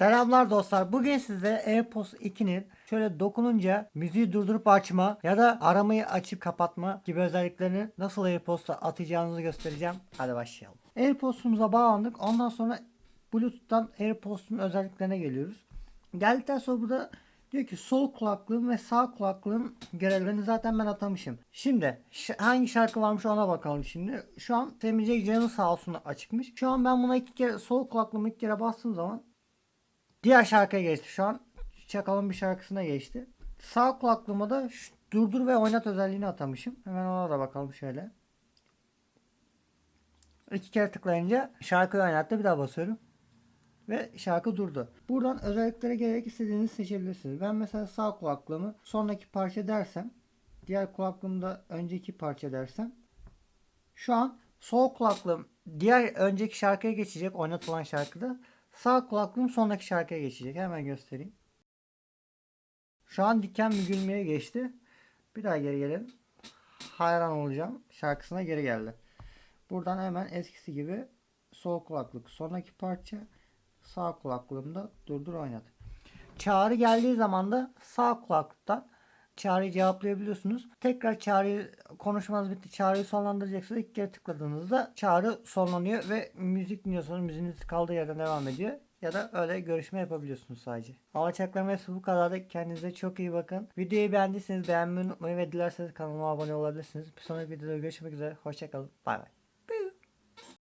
Selamlar dostlar. Bugün size AirPods 2'nin şöyle dokununca müziği durdurup açma ya da aramayı açıp kapatma gibi özelliklerini nasıl AirPods'ta atacağınızı göstereceğim. Hadi başlayalım. AirPods'umuza bağlandık. Ondan sonra Bluetooth'tan AirPods'un özelliklerine geliyoruz. Geldikten sonra burada diyor ki sol kulaklığım ve sağ kulaklığın görevlerini zaten ben atamışım. Şimdi hangi şarkı varmış ona bakalım şimdi. Şu an canı sağ olsun açıkmış. Şu an ben buna iki kere sol kulaklığımı iki kere bastığım zaman Diğer şarkıya geçti. Şu an Çakal'ın bir şarkısına geçti. Sağ kulaklığıma da durdur ve oynat özelliğini atamışım. Hemen ona da bakalım şöyle. İki kere tıklayınca şarkıyı oynattı. Bir daha basıyorum. Ve şarkı durdu. Buradan özelliklere gelerek istediğinizi seçebilirsiniz. Ben mesela sağ kulaklığımı sonraki parça dersem diğer kulaklığımda önceki parça dersem şu an sol kulaklığım diğer önceki şarkıya geçecek oynatılan şarkıda. Sağ kulaklığım sondaki şarkıya geçecek. Hemen göstereyim. Şu an diken mi gülmeye geçti. Bir daha geri gelelim. Hayran olacağım. Şarkısına geri geldi. Buradan hemen eskisi gibi sol kulaklık sonraki parça sağ kulaklığımda durdur oynat. Çağrı geldiği zaman da sağ kulaklıktan çağrıyı cevaplayabiliyorsunuz. Tekrar çağrıyı konuşmanız bitti. Çağrıyı sonlandıracaksınız. İlk kere tıkladığınızda çağrı sonlanıyor ve müzik dinliyorsanız müziğiniz kaldığı yerden devam ediyor. Ya da öyle görüşme yapabiliyorsunuz sadece. Alçaklarım hepsi bu kadardı. Kendinize çok iyi bakın. Videoyu beğendiyseniz beğenmeyi unutmayın ve dilerseniz kanalıma abone olabilirsiniz. Bir sonraki videoda görüşmek üzere. Hoşçakalın. Bay bay.